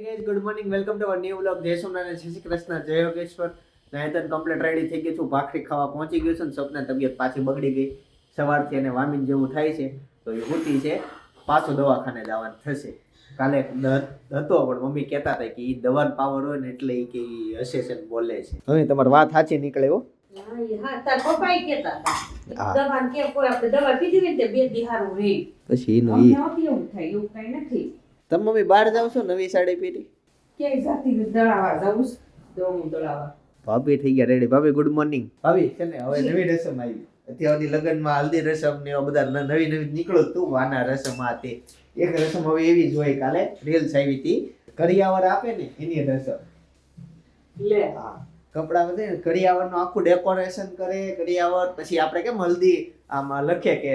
Guys good morning welcome to our new vlog જય સોમનાથ જય શ્રી કૃષ્ણ જય યોગેશ્વર. નાયતન કમ્પ્લીટ રેડી થઈ ગયું છું. ભાખરી ખાવા પહોંચી ગયું છું ને સપના તબિયત પાછી બગડી ગઈ. સવારથી એને વામિન જેવું થાય છે. તો એ હોતી છે. પાછું દવાખાને જવાનું થશે. કાલે દર્દ હતો પણ મમ્મી કહેતા હતા કે એ દવાનો પાવર હોય ને એટલે એ કે ઈ હશે છે બોલે છે. હવે તમારી વાત સાચી નીકળે હો. પછી એનું થાય, એવું કઈ નથી. તમે મમ્મી બહાર જાવ છો નવી સાડી પહેરી? ક્યાંય જાતી દળાવા જાઉં છું. દવું દળાવા. ભાભી થઈ ગયા રેડી ભાભી ગુડ મોર્નિંગ ભાભી છે ને હવે નવી રસમ આવી. અત્યાર સુધી લગ્નમાં હલ્દી રસમ ને એવા બધા નવી નવી નીકળો તું. વાના રસમ આ તે. એક રસમ હવે એવી જ હોય કાલે. રીલ્સ આવી હતી. કરિયાવર આપે ને એની રસમ લે. હા. કપડા બધે ને કરિયાવરનું આખું ડેકોરેશન કરે કરિયાવર પછી આપણે કેમ હલ્દી આમાં લખે કે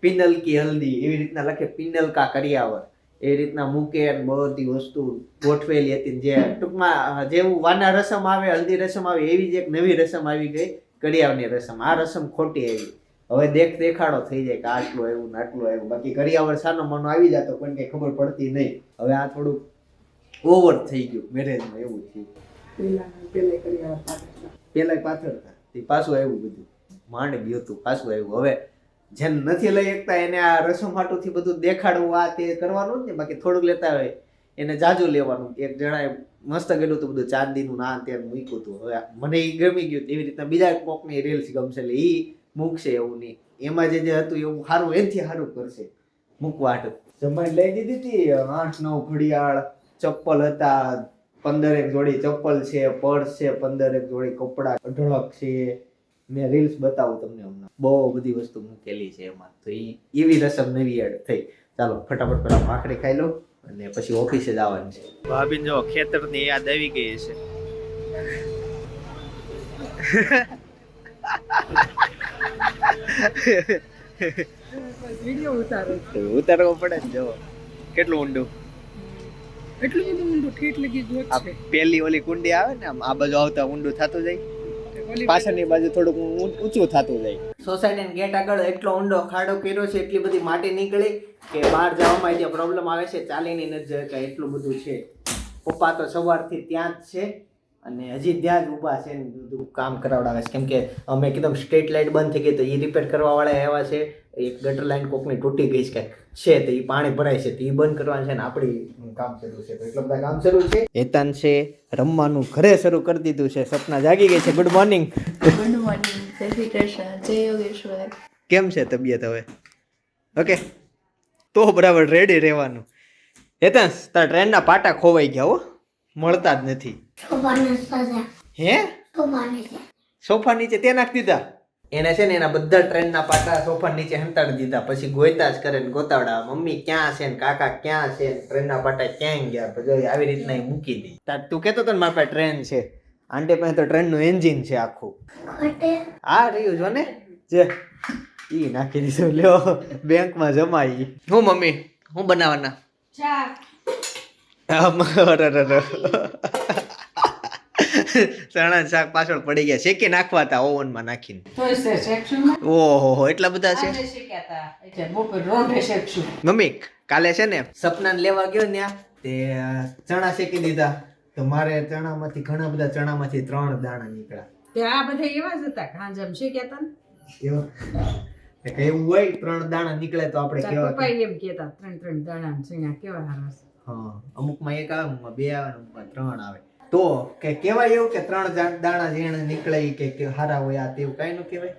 પિનલ કી હલ્દી એવી રીતના લખે પિનલ કા કરિયાવર. એ રીતના મૂકે ને બધી વસ્તુ ગોઠવેલી હતી. જે ટૂંકમાં જેવું વાના રસમ આવે હલ્દી રસમ આવે એવી જ એક નવી રસમ આવી ગઈ કડિયાવની રસમ. આ રસમ ખોટી આવી. હવે દેખ દેખાડો થઈ જાય કે આટલું આવ્યું ને આટલું આવ્યું. બાકી કરિયાવર સાનો મનો આવી જતો પણ કઈ ખબર પડતી નહીં. હવે આ થોડુંક ઓવર થઈ ગયું મેરેજમાં એવું થયું પેલા પાછળ હતા. તે પાછું આવ્યું બધું. માંડ ગયું હતું પાછું આવ્યું. હવે જેને નથી લઈ શકતા એને આ રસમ હાટુથી બધું દેખાડવું, આ તે કરવાનું ને, બાકી થોડુંક લેતા હોય, એને જાજુ લેવાનું. એક જણાએ મસ્ત ગયેલું હતું બધું, ચાંદીનું ના તે મૂક્યું હતું. હવે મને એ ગમી ગયું એવી રીતના બીજા કોકની રીલ્સ ગમશે એટલે એ મૂકશે એવું નહીં. એમાં જે જે હતું એવું સારું, એનથી સારું કરશે. મૂકવા હાટું. જમાઈ લઈ દીધી હતી આઠ, નવ ઘડિયાળ, ચપ્પલ હતા, પંદરેક જોડી ચપ્પલ છે, પર્સ છે, પંદરેક જોડી કપડાં, અઢળક છે મેં રીલ્સ બતાવું તમને હમણાં. બહુ બધી વસ્તુ મૂકેલી છે એમાં. તો એ એવી રસમ નવી એડ થઈ. ચાલો ફટાફટ પેલા માખડી ખાઈ લો અને પછી ઓફિસે જવાનું છે. ભાભી જો ખેતરની યાદ આવી ગઈ છે વિડિયો ઉતારો. ઉતારવો પડે ને જો. કેટલું ઊંડું? એટલું બધું ઊંડું ઠેઠ લગી જ છે. પેલી ઓલી કુંડી આવે ને આમ આ બાજુ આવતા ઊંડું થતું જાય. પાછળની બાજુ થોડુંક ઊંચું થતું જાય. સોસાયટીના ગેટ આગળ એટલો ઊંડો ખાડો કર્યો છે, એટલી બધી માટી નીકળી કે બહાર જવામાં જે પ્રોબ્લેમ આવે છે, ચાલીને નજર કે એટલું બધું છે. પપ્પા તો સવારથી ત્યાં જ છે અને હજી ત્યાં જ ઊભા છે ને બધું કામ કરાવડાવે છે. કેમ કે અમે કીધું સ્ટ્રીટ લાઇટ બંધ થઈ ગઈ તો એ રિપેર કરવા વાળા એવા છે, એક ગટર લાઇન કોકની તૂટી ગઈ છે છે તો એ પાણી ભરાય છે તો એ બંધ કરવાનું છે ને આપણી કામ શરૂ છે. એટલા બધા કામ શરૂ છે? હેતાન છે રમવાનું ઘરે શરૂ કરી દીધું છે. સપના જાગી ગઈ છે. ગુડ મોર્નિંગ ગુડ મોર્નિંગ જય શ્રી કૃષ્ણ. જય યોગેશ્વર. કેમ છે તબિયત હવે? ઓકે તો બરાબર રેડી રહેવાનું. હેતાંશ તારા ટ્રેનના પાટા ખોવાઈ ગયા હો. મળતા જ નથી. હે? સોફા નીચે તે નાખી દીધા. એને છે ને એના બધા ટ્રેનના પાટા સોફા નીચે હંતાડી દીધા. પછી ગોયતા જ કરે ને ગોતાવડા મમ્મી ક્યાં છે ને? કાકા ક્યાં છે ને? ટ્રેનના પાટા ક્યાં ગયા? પછી આવી રીતના એ મૂકી દી. તાર તું કહેતો તને ને મારા પાસે ટ્રેન છે. આંટે પાસે તો ટ્રેનનું એન્જિન છે આખું. હા આ રહ્યું જો ને. જે. ઈ નાખી દીધું લ્યો. બેંકમાં જમાઈ. હું મમ્મી? હું બનાવવાના? ચા અરે. ચણા શાક પાછળ પડી ગયા. શેકી નાખવા હતા ઓવનમાં નાખીને. તોય ઓહો એટલા બધા છે? મમ્મી કાલે છે ને? સપનાને લેવા ગયો ને ત્યાં તે ચણા શેકી દીધા. તો મારે ચણામાંથી ઘણા બધા ચણામાંથી ત્રણ દાણા નીકળ્યા. તે આ બધા એવા જ હતા કાંજમ શીખ્યા હતા ને? એવા? કે એવું હોય ત્રણ દાણા નીકળે તો આપણે કેવા પપ્પા એમ કેતા ત્રણ ત્રણ દાણા સીણા કેવા હારા હા હા અમુકમાં એક આવે અમુકમાં બે આવે અમુકમાં ત્રણ આવે. તો કે કહેવાય એવું કે ત્રણ દાણા જેણે નીકળે કે કે હારા હોય આ તેવું કાંઈ ન કહેવાય.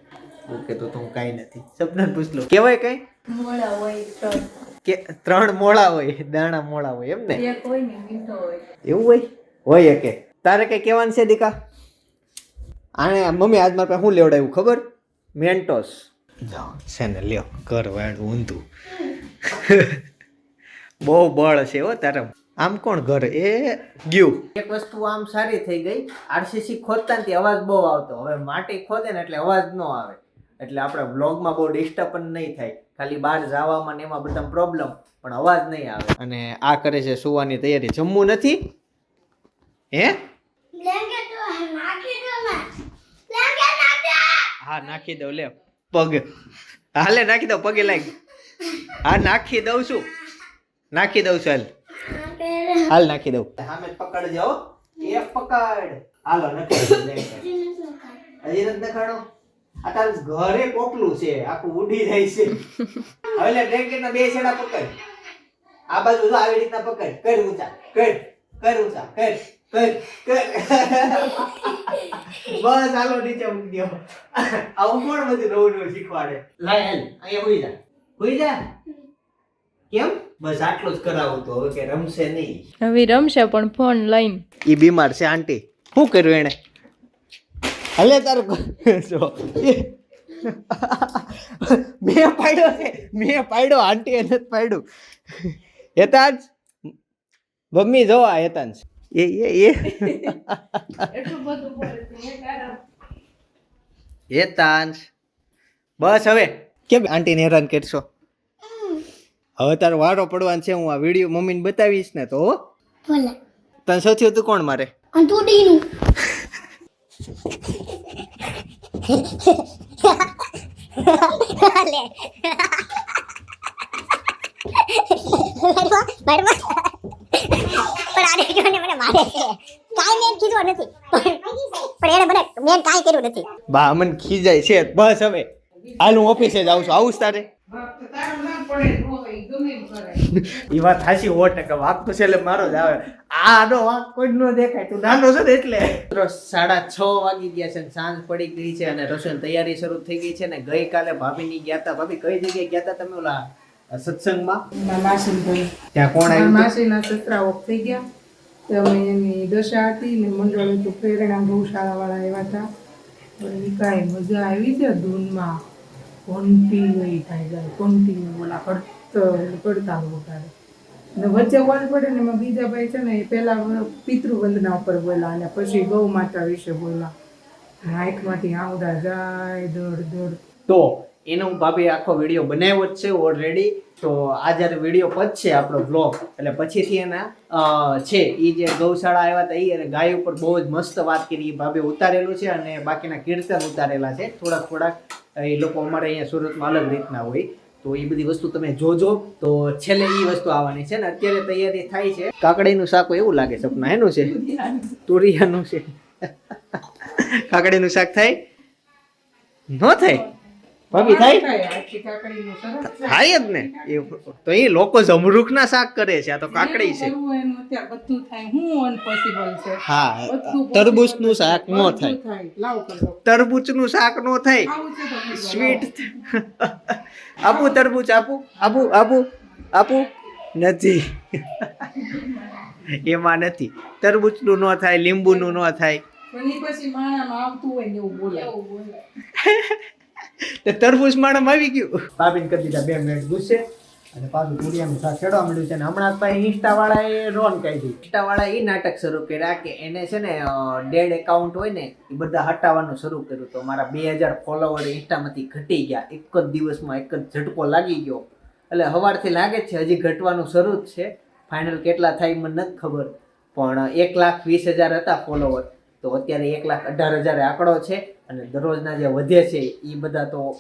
ઓકે તો તો હું કાંઈ નથી. સપના પૂછ લો. કહેવાય કઈ? મોળા હોય કે ત્રણ મોળા હોય દાણા મોળા હોય એમ ને? એવું હોય? હોય કે તારે કઈ કહેવાનું છે દીકા? આને મમ્મી આજ મારા પાસે શું લેવડાવ્યું ખબર? મેન્ટોસ. છે ને લ્યો કર વાળું ઊંધું. બહુ બળ છે હો તારે. આમ કોણ ઘર? એ ગયું. એક વસ્તુ આમ સારી થઈ ગઈ. આરસીસી ખોદતા ને અવાજ બહુ આવતો. હવે માટી ખોદે ને એટલે અવાજ ન આવે. એટલે આપણે વ્લોગમાં બહુ ડિસ્ટર્બ નહીં થાય. ખાલી બહાર જવામાં ને એમાં બધા પ્રોબ્લેમ પણ અવાજ નહીં આવે. અને આ કરે છે સુવાની તૈયારી. જમવું નથી? હે? હા નાખી દઉં. લે પગ. હાલે નાખી દઉં. પગે લાગી. હા નાખી દઉં છું. નાખી દઉં છું હાલ. હાલ નાખી દઉં. સામે પકડ જાઓ એ પકડ. હાલો blanket. હજી નથી દેખાડો આ તારું ઘરે કોટલું છે આખું ઉડી જાય છે. હવે લે blanket ના બે છેડા પકડ. આ બાજુ જો આવી રીતના પકડ. કર ઊંચા કર કર ઊંચા કર કર કર. બસ હાલો નીચે મૂકી દો. આવું કોણ બધું નવું નવું શીખવાડે? લાય હાલ અહીંયા હોઈ જા. હોઈ જા? કેમ? બસ આટલું જ કરાવું તો હવે કે રમશે નહીં. હવે રમશે પણ ફોન લઈને. ઈ બીમાર છે આંટી. શું કર્યું એને હલે તારું જો. મેં પાડ્યો છે મેં પાડ્યો આંટી એને જ પાડ્યું. હેતાંશ? મમ્મી જો આ હેતાંશ. એ એ એ. હેતાંશ. બસ હવે. કેમ આંટીને હેરાન કરશો? હવે તારો વારો પડવાનો છે હું આ વીડિયો મમ્મીને બતાવીશ ને તો. ભલે. તને સૌથી વધુ કોણ મારે? અંતુડીનું ભલે. લે પણ આને જોને મને મારે છે. કાઈ મેં કીધું નથી. પણ એને મને મેં કાઈ કર્યું નથી. બા મને ખીજાય છે. બસ હવે. હાલ હું ઓફિસે જાઉં છું. આવું તારે? ના એ વાત સાચી સો ટકા વાક તો છેલ્લે મારો જ આવે. આનો વાક કોઈ ન દેખાય તું નાનો છે ને એટલે. સાડા છ વાગી ગયા છે સાંજ પડી ગઈ છે અને રસોઈની તૈયારી શરૂ થઈ ગઈ છે ને ગઈકાલે ભાભીની ગયા હતા ભાભી કઈ જગ્યાએ ગયા હતા તમે ઓલા સત્સંગમાં? મારા માસીને ભાઈ ત્યાં કોણ આવ્યું? માસીના સસરા ઓફ થઈ ગયા. તો અમે એની દશા હતી ને મંડળ હતું પ્રેરણા ગૌશાળા વાળા એવા હતા કઈ કાંઈ મજા આવી છે ધૂનમાં. કોન્ટિન્યુ થાય જાય કોન્ટિન્યુ ઓલા કરતા વગાડે અને વચ્ચે વળ પડે ને એમાં બીજા ભાઈ છે ને એ પહેલાં પિતૃવંદના ઉપર બોલા અને પછી ગૌ માતા વિશે અને આંખમાંથી આવડા જાય દોડ દોડ. તો એનો હું ભાભી આખો વીડિયો બનાવ્યો જ છે ઓલરેડી તો આ જ્યારે વીડિયો પછી આપણો બ્લોગ એટલે પછીથી એના છે એ જે ગૌશાળા આવ્યા હતા એ અને ગાય ઉપર બહુ જ મસ્ત વાત કરી એ ભાભી ઉતારેલું છે અને બાકીના કીર્તન ઉતારેલા છે. થોડાક થોડાક એ લોકો અમારે અહીંયા સુરતમાં અલગ રીતના હોય. તો એ બધી વસ્તુ તમે જોજો. તો છેલ્લે એ વસ્તુ આવવાની છે ને અત્યારે તૈયારી થાય છે. કાકડીનું શાક એવું લાગે સપના. એનું છે? તુરિયાનું છે. કાકડીનું શાક થાય? ન થાય? ભાભી થાય? આખી કાકડીનું સરસ છે. થાય જ ને. એ તો એ લોકો જમરૂખના શાક કરે છે આ તો કાકડી છે. કરવું એનું અત્યારે બધું થાય હું અનપોસિબલ છે? હા તરબૂચ તરબૂચનું શાક ન થાય. તરબૂચનું તરબૂચનું શાક નો થાય. સ્વીટ આપું તરબૂચ આપું આપું આપું આપું. નથી. એમાં નથી. તરબૂચનું ન થાય લીંબુનું ન થાય. પછી માણામાં આવતું હોય ને એવું બોલે તો તરબૂચ માણમ આવી ગયું. ભાભીને કરી દીધા બે મિનિટ ગુસ્સે. અને પાછું પૂરિયાનું શાક છેડવા મળ્યું છે અને હમણાં પાછી ઇન્સ્ટા વાળાએ રોન કાઢી ઇન્સ્ટા વાળા એ નાટક શરૂ કર્યા કે એને છે ને ડેડ એકાઉન્ટ હોય ને એ બધા હટાવવાનું શરૂ કર્યું તો મારા બે હજાર ફોલોવર ઇન્સ્ટામાંથી ઘટી ગયા. એક જ દિવસમાં એક જ ઝટકો લાગી ગયો. એટલે સવારથી લાગે છે હજી ઘટવાનું શરૂ જ છે. ફાઇનલ કેટલા થાય મને નથી ખબર. પણ એક લાખ વીસ હજાર હતા ફોલોવર તો અત્યારે એક લાખ અઢાર હજાર આંકડો છે. અને દરરોજના જે વધે છે એ બધા તો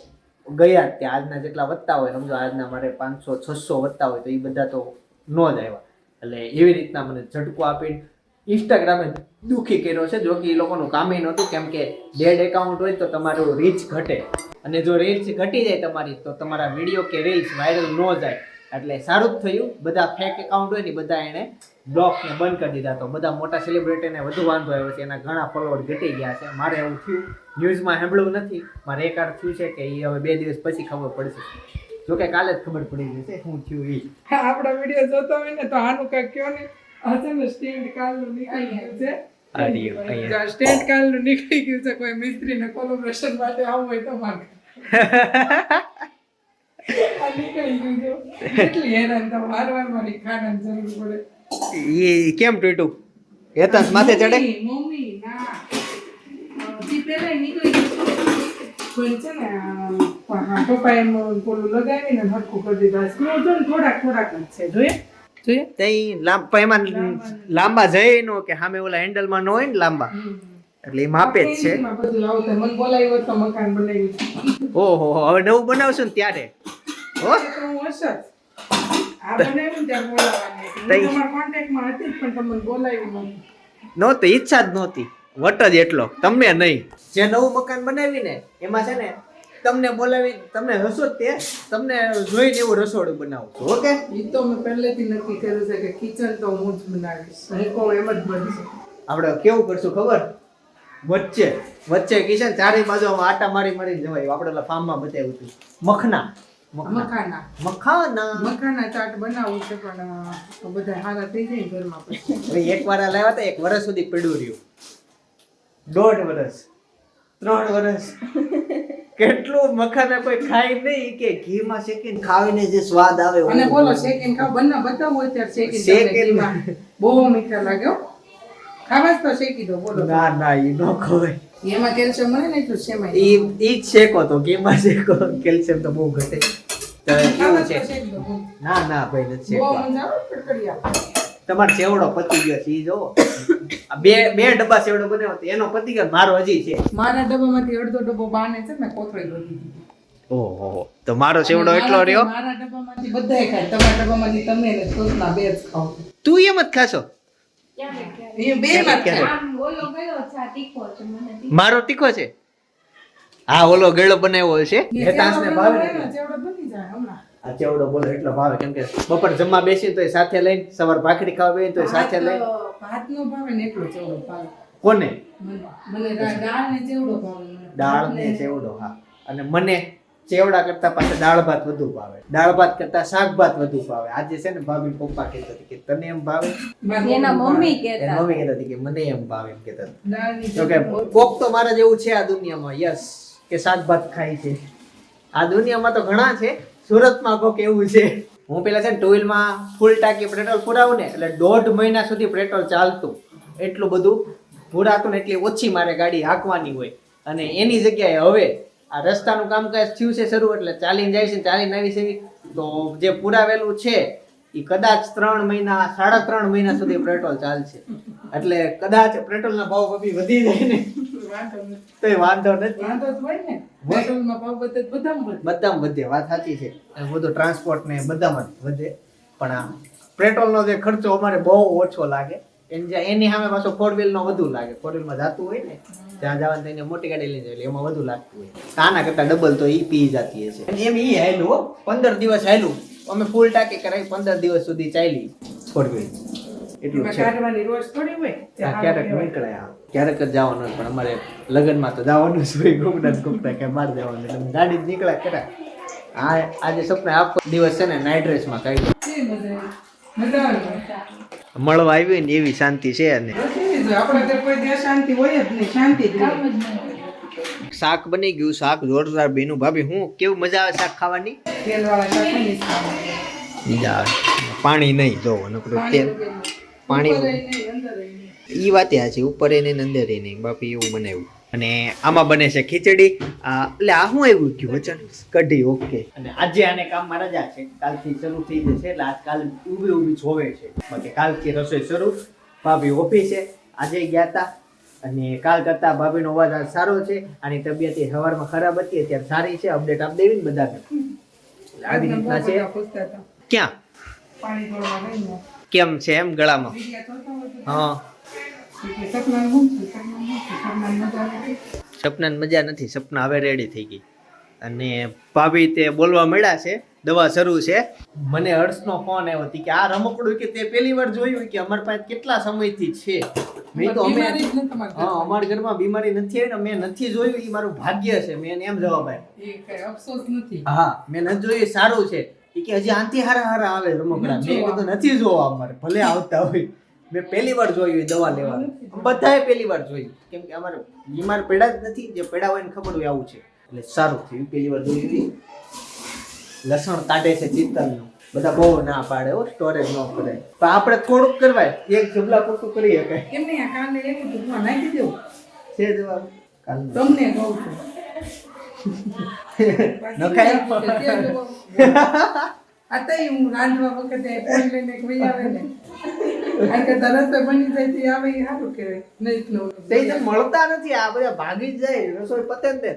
ગયા જ ત્યાં. આજના જેટલા વધતા હોય, સમજો, આજના મારે પાંચસો, છસો વધતા હોય, તો એ બધા તો ન જ આવ્યા. એટલે એવી રીતના મને ઝટકો આપી ઇન્સ્ટાગ્રામે દુઃખી કર્યો છે, જો કે એ લોકોનું કામ નહોતું. કેમ કે ડેડ એકાઉન્ટ હોય તો તમારું રીચ ઘટે. અને જો રીચ ઘટી જાય તમારી, તો તમારા વીડિયો કે રીલ્સ વાયરલ ન જાય. એટલે સારું જ થયું. બધા ફેક એકાઉન્ટ હોય ને બધા એને બ્લોક ને બંધ કરી દીધા. તો બધા મોટા સેલિબ્રિટીને વધુ વાંધો આવ્યો છે. એના ઘણા ફોલોવર ઘટી ગયા છે. મારે એવું થયું. ન્યૂઝમાં સાંભળવું નથી. મારે એક વાર થયું છે કે એ હવે બે દિવસ પછી ખબર પડશે. જો કે કાલે જ ખબર પડી જશે શું થયું એ આપણો વીડિયો જોતો હોય ને તો આનું કઈ કયો ને ને સ્ટેન્ડ કાલનું નીકળી ગયું છે. સ્ટેન્ડ કાલનું સ્ટેન્ડ નીકળી ગયું છે. કોઈ મિસ્ત્રીને કોલોબ્રેશન માટે આવું હોય તો માગે આ નીકળી ગયું કેટલી હેરાન તો વાર વારમાં ખાવાની જરૂર પડે. એ કેમ તૂટ્યું? હેતાંશ માથે ચડે? મમ્મી, મમ્મી ના. જી પહેલા નીકળી ગયું. છે ને આ હા, પપ્પાએ લગાવીને હરખું કરી દીધા. સ્ક્રૂ જો ને થોડાક થોડાક જ છે. જોઈએ? જોઈએ. લાંબા જઈ નો કે સામે ઓલા હેન્ડલમાં ન હોય ને લાંબા. એટલે એ માપે જ છે. ઓહો હવે નવું બનાવશું ને ત્યારે. હો? નહોતી. ઈચ્છા જ નહોતી. વટ જ એટલો. તમને નહીં. જે નવું મકાન બનાવીને એમાં છે ને તમને બોલાવી તમને હસો જ તે. તમને જોઈને એવું રસોડું બનાવું. ઓકે ઈ તો મેં પહેલેથી નક્કી કર્યું છે કે કિચન તો હું જ બનાવીશ. હું કહું એમ જ બનશે. આપણે કેવું કરશું ખબર? વચ્ચે વચ્ચે કિચન ચારે બાજુ આમ આટા મારી મારીને જવાય. આપણે ફાર્મમાં બતાવ્યું હતું. મખના. મખના મખાના મખાના મખાના ચાટ બનાવવું છે પણ બધા હારા થઈ જાય ઘરમાં પછી. એક વાર લાવ્યા હતા એક વર્ષ સુધી પડ્યું રહ્યું. દોઢ વર્ષ ત્રણ વર્ષ કેટલું મખાના કોઈ ખાય નહીં કે ઘીમાં શેકીને ખાવીને જે સ્વાદ આવે અને બોલો શેકીને ખાવ? બંને બતાવો હોય ત્યારે શેકીને શેકીને. બહુ મીઠા લાગ્યો ખાવા તો શેકી દો બોલો. ના ના ઈ ન ખવાય. એમાં કેલ્શિયમ મળે ને એટલું સેમાય એ ઈ જ શેકો તો ઘીમાં શેકો? કેલ્શિયમ તો બહુ ઘટે. તો એવું છે. ના ના ભાઈ નથી બહુ શેકવા. મજા આવે કડકડિયા. સેવડો પતી ગયો છે ઈ જો આ બે બે ડબ્બા સેવડો બનાવ્યો તો એનો પતી ગયો મારો હજી છે. મારા ડબ્બામાંથી અડધો ડબ્બો બાને છે ને કોથળી ભરી દીધી. ઓહો તો મારો સેવડો એટલો મારા- રહ્યો? મારા ડબ્બામાંથી બધાય ખાય. તમારા ડબ્બામાંથી તમે ને સોસના બે જ ખાવ તું એમ જ ખાશો? મારો તીખો છે? હા ઓલો ગળો બનાવ્યો છે. હેતાંશને ભાવે. આ ચેવડો બોલો એટલો ભાવે. કેમ કે બપોર જમવા બેસીને તો સાથે લઈને સવાર ભાખરી ખાવા બેસીને તો સાથે લઈને. ભાતનો ભાવે ને એટલો ચેવડો ભાવે. કોને? મને મને દાળ ને ચેવડો ભાવે. દાળ ને ચેવડો હા. અને મને ચેવડા કરતા પાછા દાળ ભાત વધુ ભાવે. દાળ ભાત કરતા શાક ભાત વધુ ભાવે. આજે છે ને ભાભી પપ્પા કહેતા કે તને એમ ભાવે? એના મમ્મી કહેતા. મમ્મી કહેતા કે મને એમ ભાવે એમ કહેતા તો કે કોક તો મારા જેવું છે આ દુનિયામાં. યસ કે શાક ભાત ખાય છે. આ દુનિયામાં તો ઘણા છે. સુરતમાં કોક એવું છે. હું પેલા છે ને ટુ ફૂલ ટાંકી પેટ્રોલ પુરાવું ને એટલે દોઢ મહિના સુધી પેટ્રોલ ચાલતું. એટલું બધું પુરાતું ને એટલી ઓછી મારે ગાડી હાંકવાની હોય. અને એની જગ્યાએ હવે આ રસ્તાનું કામકાજ થયું છે શરૂ એટલે ચાલીને જાય છે ચાલીને આવી છે. તો જે પુરાવેલું છે એ કદાચ ત્રણ મહિના સાડા ત્રણ મહિના સુધી પેટ્રોલ ચાલશે. એટલે કદાચ પેટ્રોલના ભાવ બી વધી જાય ને. વાંધો નથી. તો વાંધો નથી. વાંધો જ હોય ને. પેટ્રોલમાં ભાવ વધે તો બધામાં બધામાં વધે વાત સાચી છે. બધું ટ્રાન્સપોર્ટ ને બધામાં વધે. પણ આ પેટ્રોલનો જે ખર્ચો અમારે બહુ ઓછો લાગે. એની સામે પાછો ફોર નો વધુ લાગે. ફોર વ્હીલમાં જતું હોય ને ત્યાં જવાનું થઈને મોટી ગાડી લઈને જાય એમાં વધુ લાગતું હોય. આના કરતા ડબલ તો ઈ પી જતી હશે. એમ ઈ હાયલું હો પંદર દિવસ હાયલું અમે ફૂલ ટાંકી કરાવી પંદર દિવસ સુધી ચાલી. ફોર વ્હીલ એટલું છે. ક્યારેક નીકળાય ક્યારેક જ જવાનું હોય, પણ અમારે લગ્નમાં તો જવાનું જ હોય કે બહાર જવાનું એટલે ગાડી જ નીકળ્યા કર્યા. હા આજે સપના આખો દિવસ છે ને નાઇટ ડ્રેસમાં કાઢ્યો. મળવા આવી ને એવી શાંતિ છે અને. શાક બની ગયું શાક જોરદાર બેનું ભાભી હું કેવું મજા આવે શાક ખાવાની? પાણી નહીં જો નકરું પાણી તેલ પાણી ઈ વાત આ છે ઉપર એને અંદર એને બાપી એવું બનાવ્યું અને આમાં બને છે ખીચડી. આ એટલે આ શું આવ્યું ગયું વચન? કઢી ઓકે. અને આજે આને કામમાં રજા છે. કાલથી શરૂ થઈ જશે એટલે આજ કાલ ઊભી ઊભી જોવે છે. બાકી કાલથી રસોઈ શરૂ. ભાભી ઓફિસે. આજે ગયા હતા અને કાલ કરતા ભાભીનો અવાજ આજ સારો છે. આની તબિયત એ સવારમાં ખરાબ હતી અત્યારે સારી છે. અપડેટ આપી દેવી ને બધાને. આવી રીતના છે. ક્યાં. કેમ છે એમ ગળામાં? હા. સપનાનું મજા નથી સપના હવે રેડી થઈ ગઈ. અને ભાભી તે બોલવા મળ્યા છે દવા શરૂ છે. મને હર્ષનો ફોન આવ્યો હતી કે આ રમકડું કે તે પહેલી વાર જોયું કે અમારી પાસે કેટલા સમયથી છે? મેં તો અમે હા. અમારા ઘરમાં બીમારી નથી આવી ને મેં નથી જોયું એ મારું ભાગ્ય છે. મેં એને એમ જવાબ આપ્યો. અફસોસ નથી. હા મેં નથી જોયું સારું છે. કે હજી આંતી હારા હારા આવે રમકડા. મેં તો નથી જોવા અમારે ભલે આવતા હોય. મેં પહેલી વાર જોયું એ દવા લેવાનું. બધાએ પહેલી વાર જોયું. કેમ કે અમારે બીમાર પડ્યા જ નથી જે પડ્યા હોય ને ખબર હોય આવું છે. એટલે સારું થયું પહેલી વાર જોયું. લસણ કાઢે છે ચિત્તલનું. બધા બહુ ના પાડે હો સ્ટોરેજ ન કરાય પણ આપણે થોડુંક કરવાય. એક જબલા પૂરતું કરી શકાય. કેમ નહીં? આ કાલે એક હતું નાખી દેવું છે જવાબ કાલ તમને કહું છું નખાય. આ તો હું રાંધવા વખતે ફોન લઈને વહી આવે ને. કારણ કે તરત બની જાય તો આવે એ સારું કહેવાય. નહીં તો. તે મળતા નથી આ બધા ભાગી જાય રસોઈ પતે ને. તે.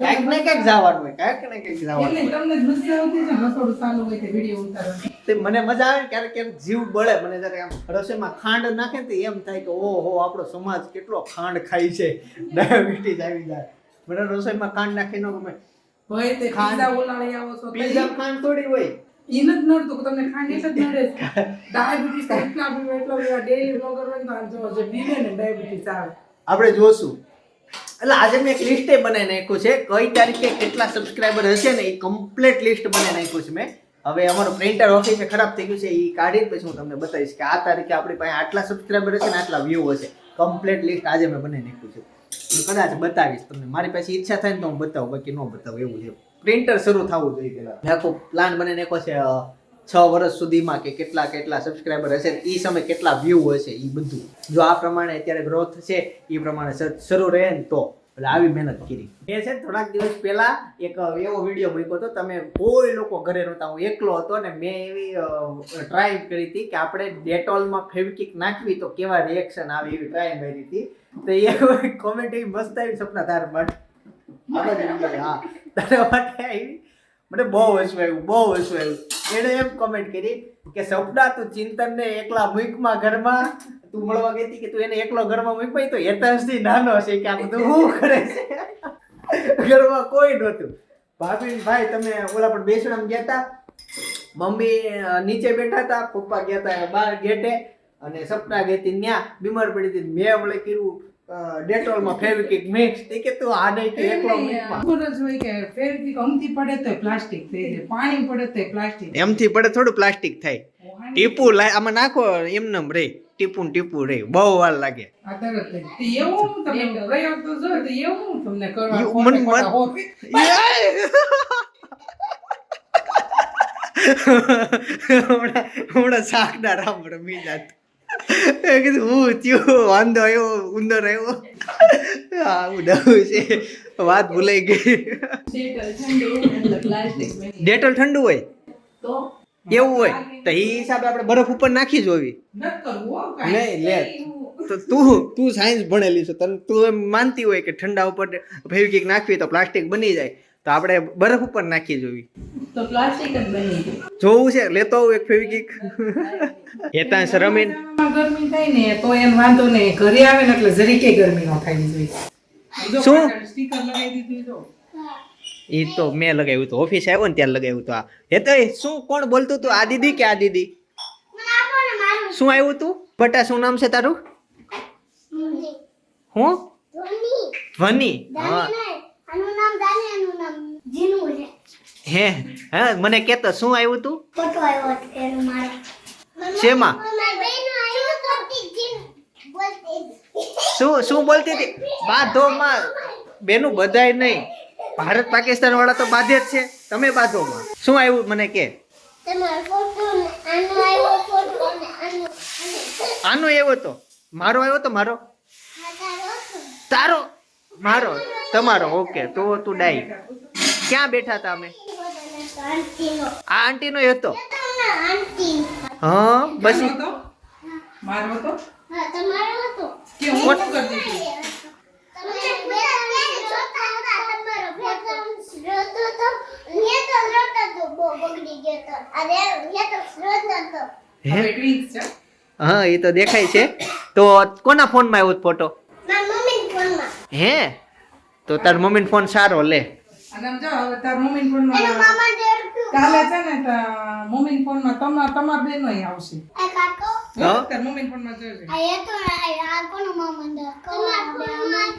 કાંઈક ને કાંઈક જવાનું હોય ક્યાંક ને કાંઈક જવાનું એટલે તમને મજા આવતી છે રસોડું ચાલુ હોય કે વીડિયો ઉતારવાનું? તે મને મજા આવે ક્યારેક ક્યારેક જીવ બળે. મને જ્યારે આમ રસોઈમાં ખાંડ નાખે ને એમ થાય કે ઓહો આપણો સમાજ કેટલો ખાંડ ખાય છે. ડાયાબિટીસ આવી જાય. મને રસોઈમાં ખાંડ નાખી ન ગમે. ભાઈ તે પીઝા ઓલાળી આવો છો પીઝા ખાંડ થોડી હોય. ઈ નથી નડતું તમને ખાંડ એટલે જ નડે છે. ડાયાબિટીસ એટલા પીવે એટલા પીવા ડેલી ન કરવાનું તો આ જો જે પીવે ને ડાયાબિટીસ આવે. આપણે જોશું. એટલે આજે મેં એક લિસ્ટ બનાવી નાખ્યું છે. કઈ તારીખે કેટલા સબસ્ક્રાઇબર હશે ને એ કમ્પ્લીટ લિસ્ટ બનાવી નાખ્યું છે મેં. હવે અમારું પ્રિન્ટર ઓફિસે ખરાબ થઈ ગયું છે એ કાઢી પછી હું તમને બતાવીશ કે આ તારીખે આપણી પાસે આટલા સબસ્ક્રાઇબર હશે ને આટલા વ્યૂ હશે. કમ્પ્લીટ લિસ્ટ આજે મેં બનાવી નાખ્યું છે. કદાચ બતાવીશ તમને. મારી પાસે ઈચ્છા થાય ને તો હું બતાવું, બાકી ન બતાવું, એવું છે. પ્રિન્ટર શરૂ થવું જોઈએ પેલા આખો પ્લાન બને નાખ્યો છે છ વર્ષ સુધીમાં કે કેટલા કેટલા સબસ્ક્રાઈબર હશે એ સમય કેટલા વ્યૂ હશે એ બધું. જો આ પ્રમાણે અત્યારે ગ્રોથ છે એ પ્રમાણે શરૂ રહે ને તો. એટલે આવી મહેનત કરી. મેં છે થોડાક દિવસ પહેલા એક એવો વીડિયો મૂક્યો હતો. તમે કોઈ લોકો ઘરે નહોતા, હું એકલો હતો ને મેં એવી ટ્રાય કરી હતી કે આપણે ડેટોલમાં ફેવિકિક નાખવી તો કેવા રિએક્શન આવે એવી ટ્રાય કરી હતી. તો એ કોમેન્ટ એવી મસ્ત આવી સપના તાર માટે. હા. તારા માટે આવી. મને બહુ હસવું આવ્યું બહુ હસવું આવ્યું. એણે એમ કોમેન્ટ કરી કે સપના તું ચિંતન ને એકલા મૂકમાં ઘરમાં તું મળવા ગઈ હતી કે તું એને એકલો ઘરમાં મૂક ભાઈ તો હેતાંશથી નાનો છે કે આ બધું હું કરે છે? ઘરમાં કોઈ નહોતું. ભાભી ભાઈ તમે ઓલા પણ બેસણામાં ગયા હતા મમ્મી નીચે બેઠા હતા પપ્પા ગયા હતા બહાર ગેટે. અને સપના ગઈ હતી ન્યા બીમાર પડી હતી મેં હમણાં કર્યું ડેટોલમાં ફેવિકિક મિક્સ તે કે તું આ નહીં કે એકલો હોય કે અમથી પડે તો પ્લાસ્ટિક થઈ જાય. પાણી પડે તો પ્લાસ્ટિક એમથી પડે થોડું પ્લાસ્ટિક થાય. ટીપું લાય આમાં નાખો એમનેમ રે. ટીપું ને ટીપું રે. બહુ વાર લાગે. આ તરત જ. તો એવું તમને પ્રયોગ તો જો તો એવું તમને કરવા એવું ખોટે મન- ખોટા હોપી. હમણાં હમણાં શાકના રામ રમી જાત. કીધું હું થયું વાંધો આવ્યો ઉંદર આવ્યો હા ઉડાવું છે વાત ભૂલાઈ ગઈ ડેટલ ઠંડુ હોય? એવું હોય? તો એ હિસાબે આપણે બરફ ઉપર નાખી જોવી. નહીં, લે, તો તું તું સાયન્સ ભણેલી છે. તને તું એમ માનતી હોય કે ઠંડા ઉપર ફેવિકિક નાખવી તો પ્લાસ્ટિક બની જાય. તો આપણે બરફ ઉપર નાખી જોવી. તો પ્લાસ્ટિક જ બની. જોવું છે લેતો આવું એક ફેવિકિક. હેતાંશ શરમીન ગરમી થાય ને તો એમ વાંધો નહીં. ઘરે આવે ને એટલે જરીકે ગરમી ન થાય જોઈએ શું? સ્ટીકર લગાવી દીધું જો એ તો મેં લગાવ્યું હતું. ઓફિસ આવ્યો ને ત્યારે લગાવ્યું હતું આ. એ તો શું કોણ બોલતું હતું? આ દીદી કે આ દીદી? શું આવ્યું હતું? બટા શું નામ છે તારું? હું? ધ્વની. હા. આનું નામ દાની આનું નામ જીનું છે હે હા મને કેતો શું આવ્યું તું? ફોટો આવ્યો હતો એનો મારો. શેમાં? શું શું બોલતી હતી? બાધોમાં બેનું બધાય નહીં. ભારત પાકિસ્તાન વાળા તો બાધે જ છે. તમે બાધોમાં શું આવ્યું મને કે? આનો આવ્યો તો. મારો આવ્યો તો મારો? તારો મારો. તમારો. ઓકે તો તું ડાઈ ક્યાં બેઠા હતા અમે? આ આંટીનો ય હતો. આંટી હા બસ હતો? હા? ને ને એ તો દેખાય છે. તો કોના ફોનમાં આવ્યો ફોટો? હે? તો તાર મમ્મી ફોન સારો લે. અને આમ જો હવે તાર મમ્મી ફોન કાલે છે ને મમ્મી ફોનમાં તમાર તમાર બેનો આવશે. હા? તાર મમ્મી ફોનમાં જોજે. આ એ તો આ આ કોનો મામા દર તમારા ફોનમાં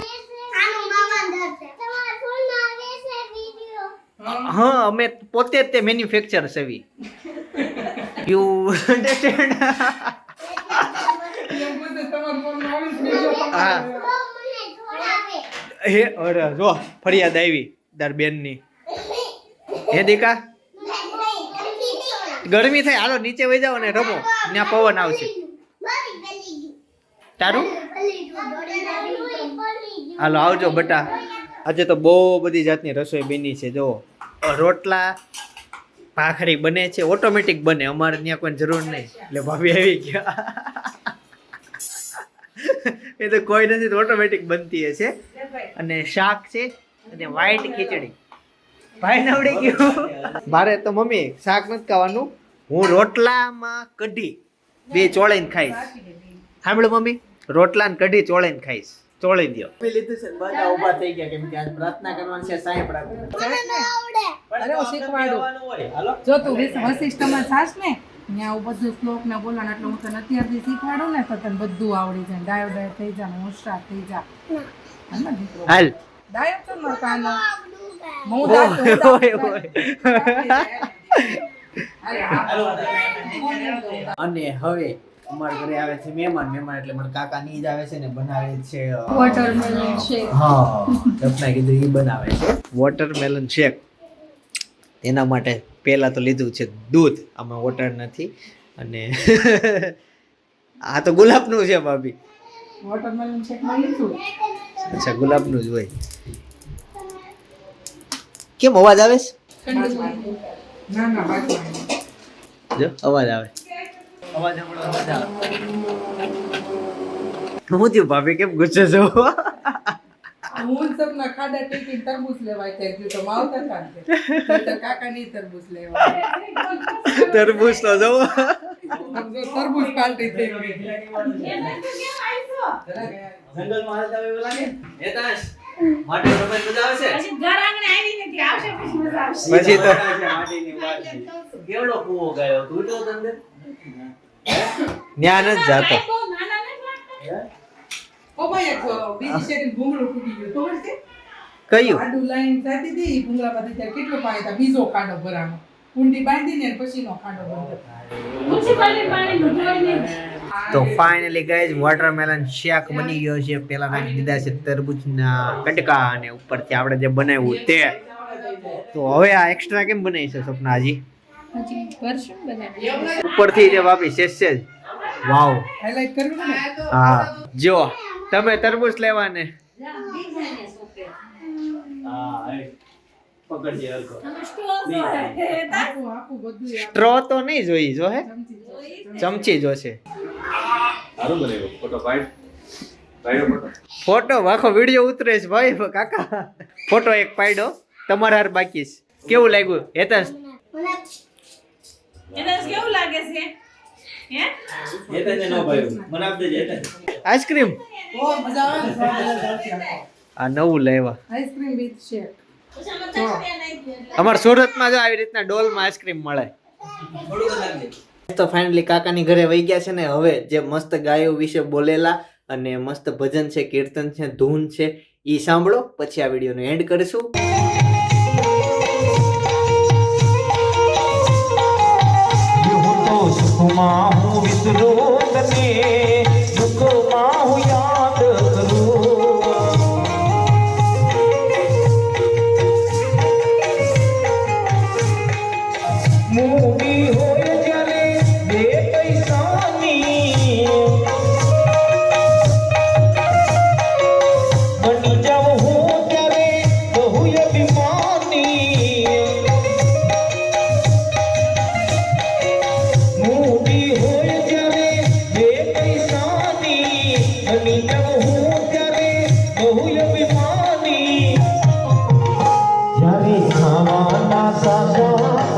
આનો મામા દર છે. તમારા ફોનમાં આવે છે વિડિયો હા. હા અમે પોતે જ તે મેન્યુફેક્ચર સેવી યુ અન્ડરસ્ટેન્ડ છે? હા. હે અરે જો ફરિયાદ આવી. તાર બેનની હે દીકા? ગરમી થાય. હાલો, નીચે વહી જાઓ ને રમો. ત્યાં પવન આવશે. તારું? હાલો, આવજો બટા. આજે તો બહુ બધી જાતની રસોઈ બની છે જો રોટલા, ભાખરી બને છે, ઓટોમેટિક બને. અમારે ત્યાં કોઈ જરૂર નહીં. એટલે ભાભી આવી ગયા. એ તો કોઈ નથી ઓટોમેટિક બનતી હશે. અને શાક છે અને વ્હાઈટ ખીચડી. ભાઈ નવડી ગયું. મારે તો મમ્મી શાક નથી ખાવાનું. હું રોટલામાં કઢી બે ચોળીને ખાઈશ. સાંભળો મમ્મી? રોટલા ને કઢી ચોળીને ખાઈશ. ચોળી દો લીધું છે બધા ઊભા થઈ ગયા કેમ કે આજ પ્રાર્થના કરવાની છે સાંઈ પ્રાર્થના. મને ન આવડે. અરે હું શીખવાડું. જો તું વિશ- વશિષ્ઠમાં જાશ ને ત્યાં આવું બધું શ્લોક ને બોલવાનું એટલે હું તને અત્યારથી શીખવાડું ને તો તને બધું આવડી જાય. ડાયો ડાયો થઈ જા ને હોશિયાર થઈ જા. હાલ. ને sa દાંત- ઓય. અને હવે અમારા ઘરે આવે છે મહેમાન. મહેમાન એટલે મારા કાકા ની જ આવે છે ને બનાવે છે વોટરમેલન શેક હા સપના કીધું એ બનાવે છે. વોટરમેલન શેક એના માટે પહેલા તો લીધું છે દૂધ. આમાં વોટર નથી. અને આ તો ગુલાબનું છે ભાભી. વોટરમેલન શેકમાં લીધું? અચ્છા ગુલાબનું જ હોય. કેમ અવાજ આવે છે? જો. અવાજ આવે. અવાજ સાંભળવા આવે. હું થયું ભાભી કેમ ગુસ્સે છો? હું સપના ખાડા ટીકી તરબૂચ લેવાય ગયું તો માવતર કાકા તરબૂચ લેવાય તરબૂચ તો જો સમજો તરબૂચ પાલટી થઈ ગઈ. જંગલમાં હાલતા હોય એવું લાગે? હેતાશ માટે રમત મજા આવશે? પછી તો કેવડો કૂવો ગયો? તું તો તંદર જ્ઞાન જ જાતો. ઓ ભાઈ એક બીજી શેરી ભૂંગળું ફૂટી ગયું. ખબર છે? કયું? આડું લાઈન જાતી હતી ઈ ભૂંગળામાંથી કેટલું પાણી હતા? બીજો કાઢો ભરાણો. કુંડી બાંધીને પછીનો ખાડો તો ફાઇનલી ગાઈઝ વોટરમેલન શેક બની ગયો છે. પેલા નાખી દીધા છે તરબૂચના કટકા અને ઉપરથી આપણે જે બનાવ્યું તે. તો હવે આ એક્સ્ટ્રા કેમ બનાવી છે સપના હજી? હજી ભરશું બનાવી ઉપરથી જે વાપી શેષ છે જ. વાવ હા. જો તમે તરબૂચ લેવાને. આખું આખું બધું સ્ટ્રો તો નહીં જોઈ જો હે. ચમચી જોશે. સારું ફોટો પાડ ફોટો. આખો વીડિયો ઉતરે છે ભાઈ કાકા. ફોટો એક પાડ્યો તમારા હાર બાકી છે. કેવું લાગ્યું? હેતસ મને આઈસ્ક્રીમ? બહુ મજા આવે આ નવું લેવા આઈસ્ક્રીમ વિથ શેક. અમારા સુરતમાં જો આવી રીતના ડોલમાં આઈસ્ક્રીમ મળે. તો ફાઇનલી કાકાની ઘરે વહી ગયા છે ને હવે જે મસ્ત ગાયો વિશે બોલેલા અને મસ્ત ભજન છે કીર્તન છે ધૂન છે એ સાંભળો પછી આ વિડીયોનો એન્ડ કરીશું. હું તો থাকো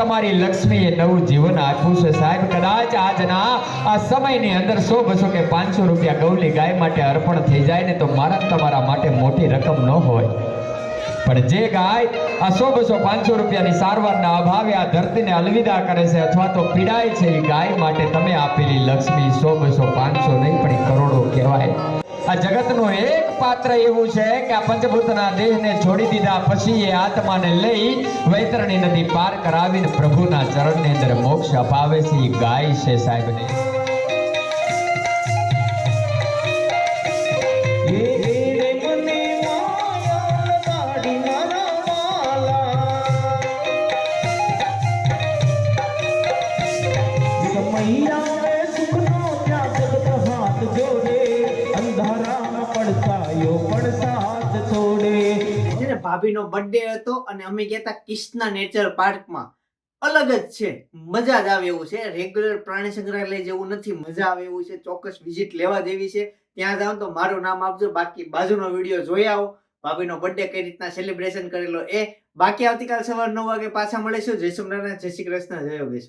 તમારી લક્ષ્મીએ નવું જીવન આપ્યું છે સાહેબ. કદાચ આજના આ સમયની અંદર સો બસો કે પાંચસો રૂપિયા ગૌલી ગાય માટે અર્પણ થઈ જાય ને તો મારા તમારા માટે મોટી રકમ ન હોય. પણ જે ગાય આ સો બસો પાંચસો રૂપિયાની સારવારના અભાવે આ ધરતીને અલવિદા કરે છે અથવા તો પીડાય છે એ ગાય માટે તમે આપેલી લક્ષ્મી સો બસો પાંચસો નહીં પણ કરોડો કહેવાય. આ જગતનો એક પાત્ર એવું છે કે આ પંચભૂતના દેહને છોડી દીધા પછી એ આત્માને લઈ વૈતરણી નદી પાર કરાવીને પ્રભુના ચરણની અંદર મોક્ષ અપાવે છે. ગાય છે સાહેબને. ભાભીનો બર્થડે હતો અને અમે ગયા કિષ્ના નેચર પાર્કમાં અલગ જ છે. મજા જ આવે એવું છે. રેગ્યુલર પ્રાણી સંગ્રહાલય જેવું નથી. મજા આવે એવું છે. ચોક્કસ વિઝિટ લેવા જેવી છે. ત્યાં જાઓ તો મારું નામ આપજો. બાકી બાજુનો વીડિયો જોઈ આવો. ભાભીનો બર્થડે કઈ રીતના સેલિબ્રેશન કરેલો એ. બાકી આવતીકાલ સવાર નવ વાગે પાછા મળીશું. જય સોમનારાયણ જય શ્રી કૃષ્ણ. જય યોગેશ્વર.